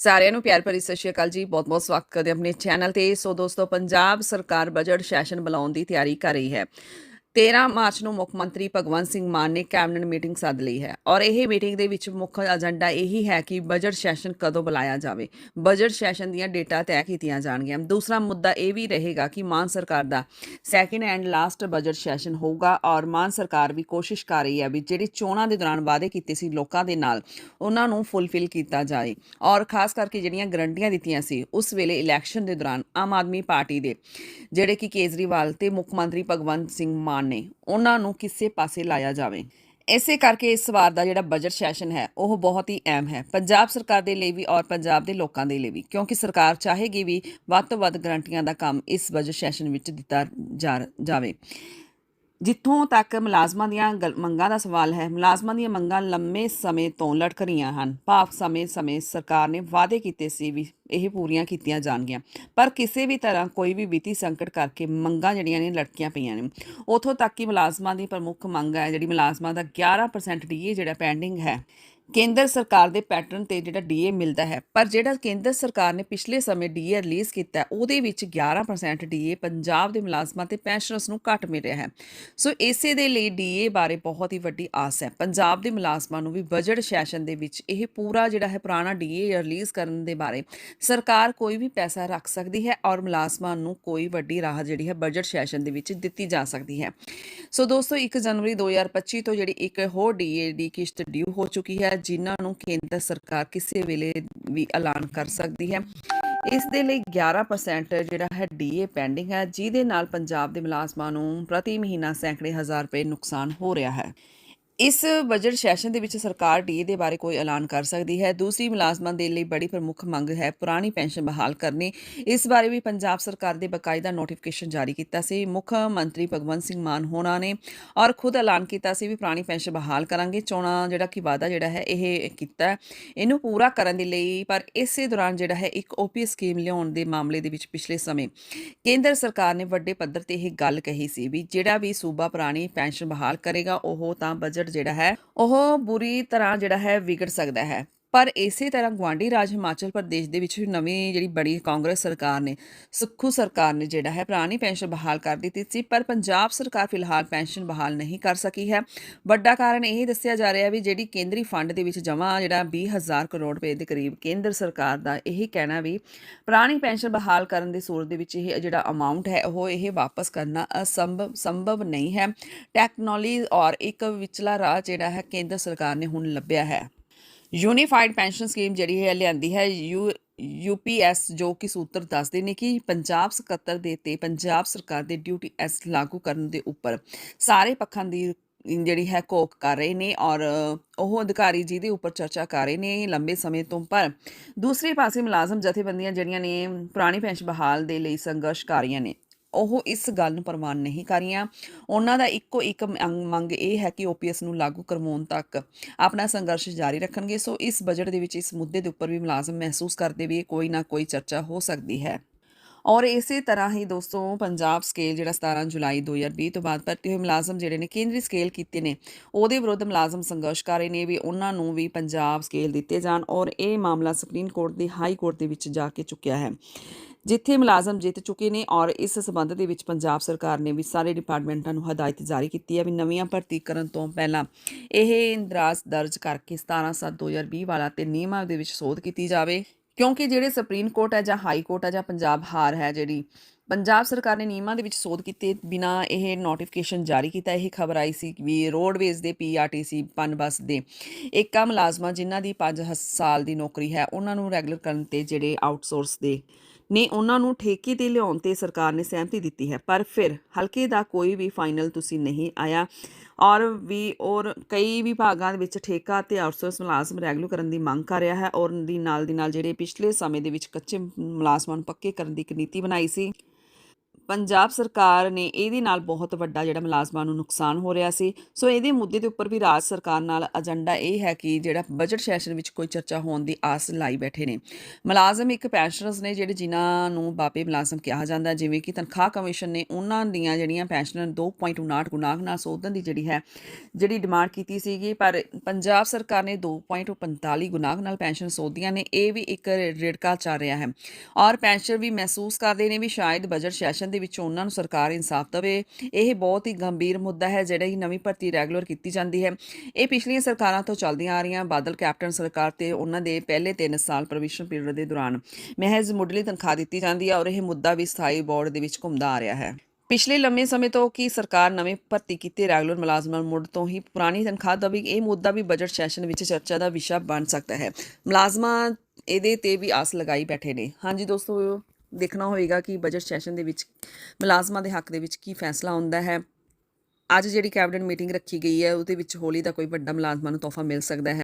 ਸਾਰਿਆਂ ਨੂੰ ਪਿਆਰ ਭਰੀ ਸਤਿ ਸ਼੍ਰੀ ਅਕਾਲ ਜੀ। ਬਹੁਤ-ਬਹੁਤ ਸਵਾਗਤ ਕਰਦੇ ਆਪਣੇ ਚੈਨਲ ਤੇ। ਸੋ ਦੋਸਤੋ, ਪੰਜਾਬ ਸਰਕਾਰ ਬਜਟ ਸੈਸ਼ਨ ਬੁਲਾਉਣ ਦੀ ਤਿਆਰੀ ਕਰ ਰਹੀ ਹੈ। 13 ਮਾਰਚ ਨੂੰ ਮੁੱਖ ਮੰਤਰੀ ਭਗਵੰਤ ਸਿੰਘ ਮਾਨ ਨੇ ਕੈਬਨਿਟ ਮੀਟਿੰਗ ਸੱਦ ਲਈ ਹੈ ਔਰ ਇਹ ਮੀਟਿੰਗ ਦੇ ਵਿੱਚ ਮੁੱਖ ਏਜੰਡਾ ਇਹੀ ਹੈ ਕਿ ਬਜਟ ਸੈਸ਼ਨ ਕਦੋਂ ਬੁਲਾਇਆ ਜਾਵੇ। ਬਜਟ ਸੈਸ਼ਨ ਦੀਆਂ ਡੇਟਾ ਤੈਅ ਕੀਤੀਆਂ ਜਾਣਗੀਆਂ। ਦੂਸਰਾ ਮੁੱਦਾ ਇਹ ਵੀ ਰਹੇਗਾ ਕਿ ਮਾਨ ਸਰਕਾਰ ਦਾ second and last budget session ਹੋਊਗਾ ਔਰ ਮਾਨ ਸਰਕਾਰ ਵੀ ਕੋਸ਼ਿਸ਼ ਕਰ ਰਹੀ ਹੈ ਵੀ ਜਿਹੜੇ ਚੋਣਾਂ ਦੇ ਦੌਰਾਨ ਵਾਅਦੇ ਕੀਤੇ ਸੀ ਲੋਕਾਂ ਦੇ ਨਾਲ, ਉਹਨਾਂ ਨੂੰ ਫੁੱਲਫਿਲ ਕੀਤਾ ਜਾਏ ਔਰ ਖਾਸ ਕਰਕੇ ਜਿਹੜੀਆਂ ਗਰੰਟੀਆਂ ਦਿੱਤੀਆਂ ਸੀ, ਉਸ ਵੇਲੇ ਇਲੈਕਸ਼ਨ ਦੇ ਦੌਰਾਨ ਆਮ ਆਦਮੀ ਪਾਰਟੀ ਦੇ, ਜਿਹੜੇ ਕਿ ਕੇਜਰੀਵਾਲ ਤੇ ਮੁੱਖ ਮੰਤਰੀ ਭਗਵੰਤ ਸਿੰਘ ਮਾਨ ਨੇ ਉਹਨਾਂ ਨੂੰ ਕਿਸੇ ਪਾਸੇ ਲਾਇਆ ਜਾਵੇ। ਇਸੇ ਕਰਕੇ ਇਸ ਵਾਰ ਦਾ ਜਿਹੜਾ ਬਜਟ ਸੈਸ਼ਨ ਹੈ, ਉਹ ਬਹੁਤ ਹੀ ਅਹਿਮ ਹੈ। ਪੰਜਾਬ ਸਰਕਾਰ ਦੇ ਲਈ ਵੀ ਔਰ ਪੰਜਾਬ ਦੇ ਲੋਕਾਂ ਦੇ ਲਈ ਵੀ, ਕਿਉਂਕਿ ਸਰਕਾਰ ਚਾਹੇਗੀ ਵੀ ਵੱਧ ਤੋਂ ਵੱਧ ਗਰੰਟੀਆਂ ਦਾ ਕੰਮ ਇਸ ਬਜਟ ਸੈਸ਼ਨ ਵਿੱਚ ਦਿੱਤਾ ਜਾ- ਜਾਵੇ। ਜਿੱਥੋਂ ਤੱਕ ਮੁਲਾਜ਼ਮਾਂ ਦੀਆਂ ਗਲ- ਮੰਗਾਂ ਦਾ ਸਵਾਲ ਹੈ, ਮੁਲਾਜ਼ਮਾਂ ਦੀਆਂ ਮੰਗਾਂ ਲੰਮੇ ਸਮੇਂ ਤੋਂ ਲਟਕ ਰਹੀਆਂ ਹਨ। ਭਾਵ ਸਮੇਂ-ਸਮੇਂ ਸਰਕਾਰ ਨੇ ਵਾਅਦੇ ਕੀਤੇ ਸੀ ਵੀ ਇਹ ਪੂਰੀਆਂ ਕੀਤੀਆਂ ਜਾਣਗੀਆਂ। ਪਰ ਕਿਸੇ ਵੀ ਤਰ੍ਹਾਂ ਕੋਈ ਵੀ ਵਿੱਤੀ ਸੰਕਟ ਕਰਕੇ ਮੰਗਾਂ ਜਿਹੜੀਆਂ ਨੇ ਲਟਕੀਆਂ ਪਈਆਂ ਨੇ। ਉਥੋਂ ਤੱਕ ਕਿ ਮੁਲਾਜ਼ਮਾਂ ਦੀ ਪ੍ਰਮੁੱਖ ਮੰਗ ਹੈ, ਜਿਹੜੀ ਮੁਲਾਜ਼ਮਾਂ ਦਾ 11% ਡੀਏ ਜਿਹੜਾ ਪੈਂਡਿੰਗ ਹੈ ਕੇਂਦਰ ਸਰਕਾਰ ਦੇ ਪੈਟਰਨ ਤੇ ਜਿਹੜਾ ਡੀਏ ਮਿਲਦਾ ਹੈ, ਪਰ ਜਿਹੜਾ ਕੇਂਦਰ ਸਰਕਾਰ ਨੇ ਪਿਛਲੇ ਸਮੇਂ ਡੀਏ ਰਿਲੀਜ਼ ਕੀਤਾ, ਉਹਦੇ ਵਿੱਚ 11% ਡੀਏ ਪੰਜਾਬ ਦੇ ਮੁਲਾਜ਼ਮਾਂ ਤੇ ਪੈਨਸ਼ਨਰਸ ਨੂੰ ਘੱਟ ਮਿਲ ਰਿਹਾ ਹੈ। ਸੋ ਇਸੇ ਦੇ ਲਈ ਡੀਏ ਬਾਰੇ ਬਹੁਤ ਹੀ ਵੱਡੀ ਆਸ ਹੈ। ਪੰਜਾਬ ਦੇ ਮੁਲਾਜ਼ਮਾਂ ਨੂੰ ਵੀ ਬਜਟ ਸੈਸ਼ਨ ਦੇ ਵਿੱਚ ਇਹ ਪੂਰਾ ਜਿਹੜਾ ਹੈ ਪੁਰਾਣਾ ਡੀਏ ਰਿਲੀਜ਼ ਕਰਨ ਦੇ ਬਾਰੇ ਸਰਕਾਰ ਕੋਈ ਵੀ ਪੈਸਾ ਰੱਖ ਸਕਦੀ ਹੈ ਔਰ ਮੁਲਾਜ਼ਮਾਂ ਨੂੰ ਕੋਈ ਵੱਡੀ ਰਾਹਤ ਜਿਹੜੀ ਹੈ ਬਜਟ ਸੈਸ਼ਨ ਦੇ ਵਿੱਚ ਦਿੱਤੀ ਜਾ ਸਕਦੀ ਹੈ। ਸੋ ਦੋਸਤੋ 1 ਜਨਵਰੀ 2025 ਤੋਂ ਜਿਹੜੀ ਇੱਕ ਹੋਰ ਡੀਏ ਦੀ ਕਿਸ਼ਤ ਡਿਊ ਹੋ ਚੁੱਕੀ ਹੈ ਜਿਨ੍ਹਾਂ ਨੂੰ ਕੇਂਦਰ ਸਰਕਾਰ ਕਿਸੇ ਵੇਲੇ ਵੀ ਐਲਾਨ ਕਰ ਸਕਦੀ ਹੈ। ਇਸ ਦੇ ਲਈ 11% ਜਿਹੜਾ ਹੈ ਡੀਏ ਪੈਂਡਿੰਗ ਹੈ, ਜਿਹਦੇ ਨਾਲ ਪੰਜਾਬ ਦੇ ਮੁਲਾਜ਼ਮਾਂ ਨੂੰ ਪ੍ਰਤੀ ਮਹੀਨਾ ਸੈਂਕੜੇ ਹਜ਼ਾਰ ਰੁਪਏ ਨੁਕਸਾਨ ਹੋ ਰਿਹਾ ਹੈ। ਇਸ ਬਜਟ ਸੈਸ਼ਨ ਦੇ ਵਿੱਚ ਸਰਕਾਰ ਡੀਏ ਦੇ ਬਾਰੇ ਕੋਈ ਐਲਾਨ ਕਰ ਸਕਦੀ ਹੈ? ਦੂਸਰੀ ਮੁਲਾਜ਼ਮਾਂ ਦੇ ਲਈ ਬੜੀ ਪ੍ਰਮੁੱਖ ਮੰਗ ਹੈ ਪੁਰਾਣੀ ਪੈਨਸ਼ਨ ਬਹਾਲ ਕਰਨੀ। ਇਸ ਬਾਰੇ ਵੀ ਪੰਜਾਬ ਸਰਕਾਰ ਦੇ ਬਕਾਇਦਾ ਨੋਟੀਫਿਕੇਸ਼ਨ ਜਾਰੀ ਕੀਤਾ ਸੀ। ਮੁੱਖ ਮੰਤਰੀ ਭਗਵੰਤ ਸਿੰਘ ਮਾਨ ਹੋਣਾ ਨੇ ਔਰ ਖੁਦ ਐਲਾਨ ਕੀਤਾ ਸੀ ਵੀ ਪੁਰਾਣੀ ਪੈਨਸ਼ਨ ਬਹਾਲ ਕਰਾਂਗੇ। ਚੋਣਾਂ ਜਿਹੜਾ ਕਿ ਵਾਅਦਾ ਜਿਹੜਾ ਹੈ ਇਹ ਕੀਤਾ ਇਹਨੂੰ ਪੂਰਾ ਕਰਨ ਦੇ ਲਈ ਪਰ ਇਸੇ ਦੌਰਾਨ ਜਿਹੜਾ ਹੈ ਇੱਕ ਓਪੀਐਸ ਸਕੀਮ ਲਿਆਉਣ ਦੇ ਮਾਮਲੇ ਦੇ ਵਿੱਚ ਪਿਛਲੇ ਸਮੇਂ ਕੇਂਦਰ ਸਰਕਾਰ ਨੇ ਵੱਡੇ ਪੱਧਰ ਤੇ ਇਹ ਗੱਲ ਕਹੀ ਸੀ ਵੀ ਜਿਹੜਾ ਵੀ ਸੂਬਾ ਪੁਰਾਣੀ ਪੈਨਸ਼ਨ ਬਹਾਲ ਕਰੇਗਾ ਉਹ ਤਾਂ ਬਜਟ ਜਿਹੜਾ ਹੈ ਉਹ ਬੁਰੀ ਤਰ੍ਹਾਂ ਜਿਹੜਾ ਹੈ ਵਿਗੜ ਸਕਦਾ ਹੈ। ਪਰ ਇਸੇ ਤਰ੍ਹਾਂ ਗਵਾਂਢੀ ਰਾਜ ਹਿਮਾਚਲ ਪ੍ਰਦੇਸ਼ ਦੇ ਵਿੱਚ ਵੀ ਨਵੀਂ ਜਿਹੜੀ ਬੜੀ ਕਾਂਗਰਸ ਸਰਕਾਰ ਨੇ, ਸੁੱਖੂ ਸਰਕਾਰ ਨੇ ਜਿਹੜਾ ਹੈ ਪੁਰਾਣੀ ਪੈਨਸ਼ਨ ਬਹਾਲ ਕਰ ਦਿੱਤੀ ਸੀ, ਪਰ ਪੰਜਾਬ ਸਰਕਾਰ ਫਿਲਹਾਲ ਪੈਨਸ਼ਨ ਬਹਾਲ ਨਹੀਂ ਕਰ ਸਕੀ ਹੈ। ਵੱਡਾ ਕਾਰਨ ਇਹ ਦੱਸਿਆ ਜਾ ਰਿਹਾ ਵੀ ਜਿਹੜੀ ਕੇਂਦਰੀ ਫੰਡ ਦੇ ਵਿੱਚ ਜਮ੍ਹਾਂ ਜਿਹੜਾ 20000 ਕਰੋੜ ਰੁਪਏ ਦੇ ਕਰੀਬ ਕੇਂਦਰ ਸਰਕਾਰ ਦਾ ਇਹ ਕਹਿਣਾ ਵੀ ਪੁਰਾਣੀ ਪੈਨਸ਼ਨ ਬਹਾਲ ਕਰਨ ਦੀ ਸੂਰ ਦੇ ਵਿੱਚ ਇਹ ਜਿਹੜਾ ਅਮਾਉਂਟ ਹੈ, ਉਹ ਇਹ ਵਾਪਸ ਕਰਨਾ ਅਸੰਭਵ, ਸੰਭਵ ਨਹੀਂ ਹੈ। ਟੈਕਨੋਲੋਜੀ ਔਰ ਇੱਕ ਵਿਚਲਾ ਰਾਹ ਜਿਹੜਾ ਹੈ ਕੇਂਦਰ ਸਰਕਾਰ ਨੇ ਹੁਣ ਲੱਭਿਆ ਹੈ। ਯੂਨੀਫਾਈਡ ਪੈਨਸ਼ਨ ਸਕੀਮ ਜਿਹੜੀ ਹੈ, ਲਿਆਂਦੀ ਹੈ, ਯੂ ਯੂਪੀਐਸ ਜੋ ਕਿ ਸੂਤਰ ਦੱਸਦੇ ਨੇ ਕਿ ਪੰਜਾਬ ਸਕੱਤਰ ਦੇ ਤੇ ਪੰਜਾਬ ਸਰਕਾਰ ਦੇ ਡਿਊਟੀ ਐਸ ਲਾਗੂ ਕਰਨ ਦੇ ਉੱਪਰ ਸਾਰੇ ਪੱਖਾਂ ਦੀ ਜਿਹੜੀ ਹੈ ਕੋਕ ਕਰ ਰਹੇ ਨੇ ਔਰ ਉਹ ਅਧਿਕਾਰੀ ਜਿਹਦੇ ਉੱਪਰ ਚਰਚਾ ਕਰ ਰਹੇ ਨੇ ਲੰਬੇ ਸਮੇਂ ਤੋਂ, ਪਰ ਦੂਸਰੇ ਪਾਸੇ ਮੁਲਾਜ਼ਮ ਜਥੇਬੰਦੀਆਂ ਜਿਹੜੀਆਂ ਨੇ ਪੁਰਾਣੀ ਪੈਨਸ਼ਨ ਬਹਾਲ ਦੇ ਲਈ ਸੰਘਰਸ਼ ਕਰ ਰਹੀਆਂ ਨੇ। ਉਹ ਇਸ ਗੱਲ ਨੂੰ ਪ੍ਰਵਾਨ ਨਹੀਂ ਕਰ ਰਹੀਆਂ। ਉਹਨਾਂ ਦਾ ਇੱਕੋ ਇੱਕ ਮੰਗ ਇਹ ਹੈ ਕਿ ਓਪੀਐਸ ਨੂੰ ਲਾਗੂ ਕਰਵਾਉਣ ਤੱਕ ਆਪਣਾ ਸੰਘਰਸ਼ ਜਾਰੀ ਰੱਖਣਗੇ। ਸੋ ਇਸ ਬਜਟ ਦੇ ਵਿੱਚ ਇਸ ਮੁੱਦੇ ਦੇ ਉੱਪਰ ਵੀ ਮੁਲਾਜ਼ਮ ਮਹਿਸੂਸ ਕਰਦੇ ਵੀ ਕੋਈ ਨਾ ਕੋਈ ਚਰਚਾ ਹੋ ਸਕਦੀ ਹੈ। ਔਰ ਇਸੇ ਤਰ੍ਹਾਂ ਹੀ ਦੋਸਤੋ, ਪੰਜਾਬ ਸਕੇਲ ਜਿਹੜਾ 17 ਜੁਲਾਈ 2020 ਤੋਂ ਬਾਅਦ ਭਰਤੀ ਹੋਏ ਮੁਲਾਜ਼ਮ ਜਿਹੜੇ ਨੇ, ਕੇਂਦਰੀ ਸਕੇਲ ਕੀਤੇ ਨੇ, ਉਹਦੇ ਵਿਰੁੱਧ ਮੁਲਾਜ਼ਮ ਸੰਘਰਸ਼ ਕਰ ਰਹੇ ਨੇ ਵੀ ਉਹਨਾਂ ਨੂੰ ਵੀ ਪੰਜਾਬ ਸਕੇਲ ਦਿੱਤੇ ਜਾਣ। ਔਰ ਇਹ ਮਾਮਲਾ ਸੁਪਰੀਮ ਕੋਰਟ ਦੀ ਹਾਈ ਕੋਰਟ ਦੇ ਵਿੱਚ ਜਾ ਕੇ ਚੁੱਕਿਆ ਹੈ। ਜਿੱਥੇ ਮੁਲਾਜ਼ਮ ਜਿੱਤ ਚੁੱਕੇ ਨੇ ਔਰ ਇਸ ਸਬੰਧ ਦੇ ਵਿੱਚ ਪੰਜਾਬ ਸਰਕਾਰ ਨੇ ਵੀ ਸਾਰੇ ਡਿਪਾਰਟਮੈਂਟਾਂ ਨੂੰ ਹਦਾਇਤ ਜਾਰੀ ਕੀਤੀ ਹੈ ਵੀ ਨਵੀਆਂ ਭਰਤੀ ਕਰਨ ਤੋਂ ਪਹਿਲਾਂ ਇਹ ਇੰਦਰਾਜ ਦਰਜ ਕਰਕੇ 17/7/2020 ਵਾਲਾ ਤੇ ਨਿਯਮਾਂ ਦੇ ਵਿੱਚ ਸੋਧ ਕੀਤੀ ਜਾਵੇ। ਕਿਉਂਕਿ ਜਿਹੜੇ ਸੁਪਰੀਮ ਕੋਰਟ ਹੈ ਜਾਂ ਹਾਈ ਕੋਰਟ ਹੈ ਜਾਂ ਪੰਜਾਬ ਹਾਰ ਹੈ ਜਿਹੜੀ, ਪੰਜਾਬ ਸਰਕਾਰ ਨੇ ਨਿਯਮਾਂ ਦੇ ਵਿੱਚ ਸੋਧ ਕੀਤੇ ਬਿਨਾ ਇਹ ਨੋਟੀਫਿਕੇਸ਼ਨ ਜਾਰੀ ਕੀਤਾ। ਇਹ ਖਬਰ ਆਈ ਸੀ ਵੀ ਰੋਡਵੇਜ਼ ਦੇ ਪੀਆਰਟੀਸੀ ਪਨ ਬੱਸ ਦੇ ਏਕਾ ਮੁਲਾਜ਼ਮਾਂ ਜਿਨ੍ਹਾਂ ਦੀ 5 ਸਾਲ ਦੀ ਨੌਕਰੀ ਹੈ, ਉਹਨਾਂ ਨੂੰ ਰੈਗੂਲਰ ਕਰਨ ਤੇ ਜਿਹੜੇ ਆਊਟਸੋਰਸ ਦੇ ਨੇ ਉਹਨਾਂ ਨੂੰ ਠੇਕੇ ਤੇ ਲਿਆਉਣ ਤੇ ਸਰਕਾਰ ਨੇ ਸਹਿਮਤੀ ਦਿੱਤੀ ਹੈ। ਪਰ ਫਿਰ ਹਲਕੇ ਦਾ ਕੋਈ ਵੀ ਫਾਈਨਲ ਤੁਸੀਂ ਨਹੀਂ ਆਇਆ ਔਰ ਵੀ ਔਰ ਕਈ ਵਿਭਾਗਾਂ ਦੇ ਵਿੱਚ ਠੇਕਾ ਤੇ ਆਊਟਸੋਰਸ ਮੁਲਾਜ਼ਮ ਰੈਗੂਲਰ ਕਰਨ ਦੀ ਮੰਗ ਕਰ ਰਿਹਾ ਹੈ ਔਰ ਦੀ ਨਾਲ ਦੀ ਨਾਲ ਜਿਹੜੇ ਪਿਛਲੇ ਸਮੇਂ ਦੇ ਵਿੱਚ ਕੱਚੇ ਮੁਲਾਜ਼ਮਾਂ ਨੂੰ ਪੱਕੇ ਕਰਨ ਦੀ ਇੱਕ ਨੀਤੀ ਬਣਾਈ ਸੀ। ਪੰਜਾਬ ਸਰਕਾਰ ਨੇ ਇਹਦੇ ਨਾਲ ਬਹੁਤ ਵੱਡਾ ਜਿਹੜਾ ਮੁਲਾਜ਼ਮਾਂ ਨੂੰ ਨੁਕਸਾਨ ਹੋ ਰਿਹਾ ਸੀ। ਸੋ ਇਹਦੇ ਮੁੱਦੇ ਦੇ ਉੱਪਰ ਵੀ ਰਾਜ ਸਰਕਾਰ ਨਾਲ ਏਜੰਡਾ ਇਹ ਹੈ ਕਿ ਜਿਹੜਾ ਬਜਟ ਸੈਸ਼ਨ ਵਿੱਚ ਕੋਈ ਚਰਚਾ ਹੋਣ ਦੀ ਆਸ ਲਾਈ ਬੈਠੇ ਨੇ। ਮੁਲਾਜ਼ਮ ਇੱਕ ਪੈਨਸ਼ਨਰਸ ਨੇ ਜਿਹੜੇ ਜਿਨ੍ਹਾਂ ਨੂੰ ਬਾਪੇ ਮੁਲਾਜ਼ਮ ਕਿਹਾ ਜਾਂਦਾ, ਜਿਵੇਂ ਕਿ ਤਨਖਾਹ ਕਮਿਸ਼ਨ ਨੇ ਉਹਨਾਂ ਦੀਆਂ ਜਿਹੜੀਆਂ ਪੈਨਸ਼ਨਰ 2.59 ਗੁਨਾਹ ਨਾਲ ਸੋਧਣ ਦੀ ਜਿਹੜੀ ਹੈ, ਜਿਹੜੀ ਡਿਮਾਂਡ ਕੀਤੀ ਸੀਗੀ, ਪਰ ਪੰਜਾਬ ਸਰਕਾਰ ਨੇ 2.45 ਗੁਨਾਹ ਨਾਲ ਪੈਨਸ਼ਨ ਸੋਧੀਆਂ ਨੇ, ਇਹ ਵੀ ਇੱਕ ਰੇੜਕਾ ਚੱਲ ਰਿਹਾ ਹੈ। ਔਰ ਪੈਨਸ਼ਨ ਵੀ ਮਹਿਸੂਸ ਕਰਦੇ ਨੇ ਵੀ ਸ਼ਾਇਦ ਬਜਟ ਸੈਸ਼ਨ ਦੇ ਵਿੱਚ ਉਹਨਾਂ ਨੂੰ ਸਰਕਾਰ ਇਨਸਾਫ ਦੇਵੇ, ਇਹ ਬਹੁਤ ਹੀ ਗੰਭੀਰ ਮੁੱਦਾ ਹੈ ਜਿਹੜਾ ਹੀ ਨਵੀਂ ਭਰਤੀ ਰੈਗੂਲਰ ਕੀਤੀ ਜਾਂਦੀ ਹੈ। ਇਹ ਪਿਛਲੀਆਂ ਸਰਕਾਰਾਂ ਤੋਂ ਚੱਲਦੀਆਂ ਆ ਰਹੀਆਂ, ਬਾਦਲ, ਕੈਪਟਨ ਸਰਕਾਰ ਤੇ ਉਹਨਾਂ ਦੇ ਪਹਿਲੇ 3 ਸਾਲ ਪ੍ਰੋਵੀਜ਼ਨ ਪੀਰੀਅਡ ਦੇ ਦੌਰਾਨ ਮਹਿਜ਼ ਮੁੱਢਲੀ ਤਨਖਾਹ ਦਿੱਤੀ ਜਾਂਦੀ ਹੈ ਔਰ ਇਹ ਮੁੱਦਾ ਵੀ ਸਥਾਈ ਬੋਰਡ ਦੇ ਵਿੱਚ ਘੁੰਮਦਾ ਆ ਰਿਹਾ ਹੈ। ਪਿਛਲੇ ਲੰਮੇ ਸਮੇਂ ਤੋਂ ਕੀ ਸਰਕਾਰ ਨਵੇਂ ਭਰਤੀ ਕੀਤੇ ਰੈਗੂਲਰ ਮੁਲਾਜ਼ਮਾਂ ਨੂੰ ਮੁੜ ਤੋਂ ਹੀ ਪੁਰਾਣੀ ਤਨਖਾਹ ਦੇਵੇ ਇਹ ਮੁੱਦਾ ਵੀ ਬਜਟ ਸੈਸ਼ਨ ਵਿੱਚ ਚਰਚਾ ਦਾ ਵਿਸ਼ਾ ਬਣ ਸਕਦਾ ਹੈ। ਮੁਲਾਜ਼ਮਾਂ ਇਹਦੇ ਤੇ ਵੀ ਆਸ ਲਗਾਈ ਬੈਠੇ ਨੇ। ਹਾਂਜੀ ਦੋਸਤੋ ਦੇਖਣਾ ਹੋਵੇਗਾ ਕਿ ਬਜਟ ਸੈਸ਼ਨ ਦੇ ਵਿੱਚ, ਮੁਲਾਜ਼ਮਾਂ ਦੇ ਹੱਕ ਦੇ ਵਿੱਚ ਕੀ ਫੈਸਲਾ ਹੁੰਦਾ ਹੈ। ਅੱਜ ਜਿਹੜੀ ਕੈਬਨਿਟ ਮੀਟਿੰਗ ਰੱਖੀ ਗਈ ਹੈ, ਉਹਦੇ ਵਿੱਚ ਹੋਲੀ ਦਾ ਕੋਈ ਵੱਡਾ ਮੁਲਾਜ਼ਮਾਂ ਨੂੰ ਤੋਹਫਾ ਮਿਲ ਸਕਦਾ ਹੈ।